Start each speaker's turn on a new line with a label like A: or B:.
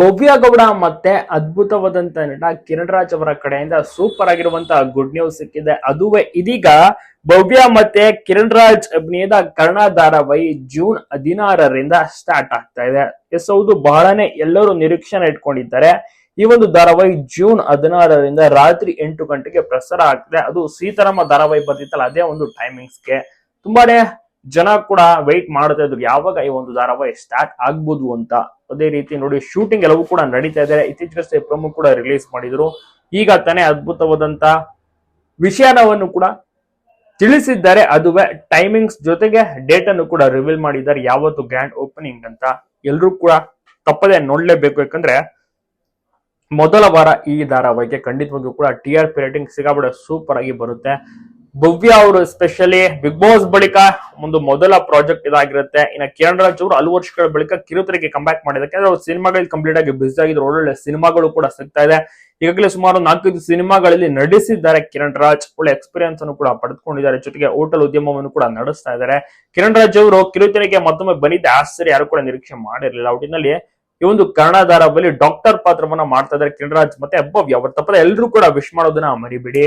A: ಭವ್ಯ ಗೌಡ ಮತ್ತೆ ಅದ್ಭುತವಾದಂತ ನಟ ಕಿರಣ್ ರಾಜ್ ಅವರ ಕಡೆಯಿಂದ ಸೂಪರ್ ಆಗಿರುವಂತಹ ಗುಡ್ ನ್ಯೂಸ್ ಸಿಕ್ಕಿದೆ. ಅದುವೇ ಇದೀಗ ಭವ್ಯ ಮತ್ತೆ ಕಿರಣ್ ರಾಜ್ ಅಭಿನಯದ ಕರ್ಣ ಧಾರಾವಾಹಿ ಜೂನ್ ಹದಿನಾರರಿಂದ ಸ್ಟಾರ್ಟ್ ಆಗ್ತಾ ಇದೆ. ಎಸ್ ಹೌದು, ಬಹಳನೇ ಎಲ್ಲರೂ ನಿರೀಕ್ಷಣೆ ಇಟ್ಕೊಂಡಿದ್ದಾರೆ. ಈ ಒಂದು ಧಾರಾವಾಹಿ ಜೂನ್ ಹದಿನಾರರಿಂದ ರಾತ್ರಿ ಎಂಟು ಗಂಟೆಗೆ ಪ್ರಸಾರ ಆಗ್ತದೆ. ಅದು ಸೀತಾರಾಮ ಧಾರಾವಾಹಿ ಬರ್ತಿತ್ತಲ್ಲ ಅದೇ ಒಂದು ಟೈಮಿಂಗ್ಸ್ಗೆ ತುಂಬಾನೇ ಜನ ಕೂಡ ವೆಯ್ಟ್ ಮಾಡ್ತಾ ಇದ್ರು. ಯಾವಾಗ ಈ ಒಂದು ಧಾರಾವಾಹಿ ಸ್ಟಾರ್ಟ್ ಆಗ್ಬೋದು ಅಂತ. ಅದೇ ರೀತಿ ನೋಡಿ ಶೂಟಿಂಗ್ ಎಲ್ಲವೂ ಕೂಡ ನಡೀತಾ ಇದೆ. ಇತ್ತೀಚೆಗಷ್ಟೇ ಪ್ರಮುಖ ಕೂಡ ರಿಲೀಸ್ ಮಾಡಿದ್ರು. ಈಗ ತಾನೇ ಅದ್ಭುತವಾದಂತ ವಿಷಯನವನ್ನು ಕೂಡ ತಿಳಿಸಿದ್ದಾರೆ. ಅದುವೇ ಟೈಮಿಂಗ್ಸ್ ಜೊತೆಗೆ ಡೇಟ್ ಅನ್ನು ಕೂಡ ರಿವೀಲ್ ಮಾಡಿದ್ದಾರೆ. ಯಾವತ್ತು ಗ್ರ್ಯಾಂಡ್ ಓಪನಿಂಗ್ ಅಂತ. ಎಲ್ರೂ ಕೂಡ ತಪ್ಪದೆ ನೋಡ್ಲೇಬೇಕು. ಯಾಕಂದ್ರೆ ಮೊದಲ ವಾರ ಈ ಧಾರಾವಾಹಿಗೆ ಖಂಡಿತವಾಗಿಯೂ ಕೂಡ ಟಿ ಆರ್ ಪಿ ರೇಟಿಂಗ್ ಸಿಗಾಬಿಡ ಸೂಪರ್ ಆಗಿ ಬರುತ್ತೆ. ಭವ್ಯ ಅವರು ಎಸ್ಪೆಷಲಿ ಬಿಗ್ ಬಾಸ್ ಬಳಿಕ ಒಂದು ಮೊದಲ ಪ್ರಾಜೆಕ್ಟ್ ಇದಾಗಿರುತ್ತೆ. ಇನ್ನು ಕಿರಣ್ ರಾಜ್ ಅವರು ಹಲವು ವರ್ಷಗಳ ಬಳಿಕ ಕಿರುತೆರೆಗೆ ಕಂಬ್ಯಾಕ್ ಮಾಡಿದ್ದಾರೆ. ಯಾಕಂದ್ರೆ ಅವ್ರು ಸಿನಿಮಾಗಳಲ್ಲಿ ಕಂಪ್ಲೀಟ್ ಆಗಿ ಬಿಸಿ ಆಗಿದ್ರು. ಒಳ್ಳೊಳ್ಳೆ ಸಿನಿಮಾಗಳು ಕೂಡ ಸಿಗ್ತಾ ಇದೆ. ಈಗಾಗಲೇ ಸುಮಾರು ನಾಲ್ಕೈದು ಸಿನಿಮಾಗಳಲ್ಲಿ ನಡೆಸಿದ್ದಾರೆ ಕಿರಣ್ ರಾಜ್. ಒಳ್ಳೆ ಎಕ್ಸ್ಪೀರಿಯನ್ಸ್ ಅನ್ನು ಕೂಡ ಪಡೆದುಕೊಂಡಿದ್ದಾರೆ. ಜೊತೆಗೆ ಹೋಟೆಲ್ ಉದ್ಯಮವನ್ನು ಕೂಡ ನಡೆಸ್ತಾ ಇದ್ದಾರೆ. ಕಿರಣ್ ರಾಜ್ ಅವರು ಕಿರುತೆರೆಗೆ ಮತ್ತೊಮ್ಮೆ ಬಂದಿದ್ದ. ಆಶ್ಚರ್ಯ, ಯಾರು ಕೂಡ ನಿರೀಕ್ಷೆ ಮಾಡಿರಲಿಲ್ಲ. ಒಟ್ಟಿನಲ್ಲಿ ಈ ಒಂದು ಕನ್ನಡ ಬಳಿ ಡಾಕ್ಟರ್ ಪಾತ್ರವನ್ನ ಮಾಡ್ತಾ ಇದ್ದಾರೆ ಕಿರಣ್ ರಾಜ್. ಮತ್ತೆ ಅಬ್ಬವ್ಯ ಅವ್ರ ತಪ್ಪದ ಎಲ್ಲರೂ ಕೂಡ ವಿಶ್ ಮಾಡೋದನ್ನ ಮರಿಬೇಡಿ.